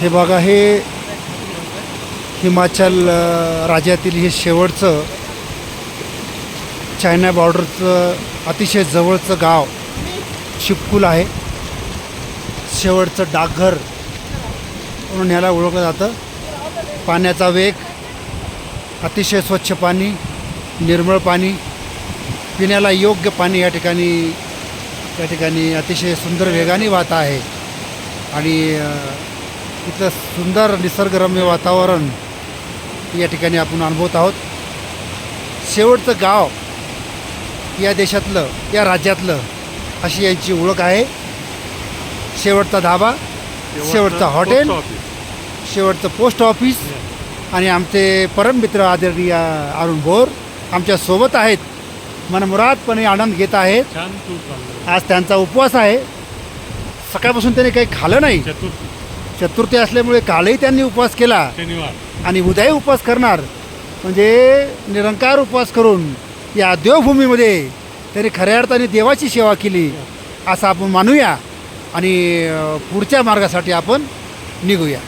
हे बघा हे हिमाचल राज्यातील हे शेवटचं चायना बॉर्डरचं अतिशय जवळचं गाव शिपकुल आहे. शेवटचं डाकघर म्हणून ह्याला ओळखलं जातं. पाण्याचा वेग अतिशय स्वच्छ पाणी निर्मळ पाणी पिण्याला योग्य पाणी या ठिकाणी या ठिकाणी अतिशय सुंदर वेगाने वाहत आहे. आणि इथलं सुंदर निसर्गरम्य वातावरण या ठिकाणी आपण अनुभवत आहोत. शेवटचं गाव या देशातलं या राज्यातलं अशी यांची ओळख आहे. शेवटचा धाबा शेवटचं हॉटेल शेवटचं पोस्ट ऑफिस आणि आमचे परममित्र आदरणीय अरुण भोर आमच्यासोबत आहेत. मनमुरादपणे आनंद घेत आहेत. आज त्यांचा उपवास आहे. सकाळपासून त्यांनी काही खाल्लं नाही. चतुर्थी असल्यामुळे कालही त्यांनी उपवास केला. शनिवार. आणि उद्याही उपवास करणार. म्हणजे निरंकार उपवास करून या देवभूमीमध्ये त्यांनी खऱ्या अर्थाने देवाची सेवा केली असं आपण मानूया. आणि पुढच्या मार्गासाठी आपण निघूया.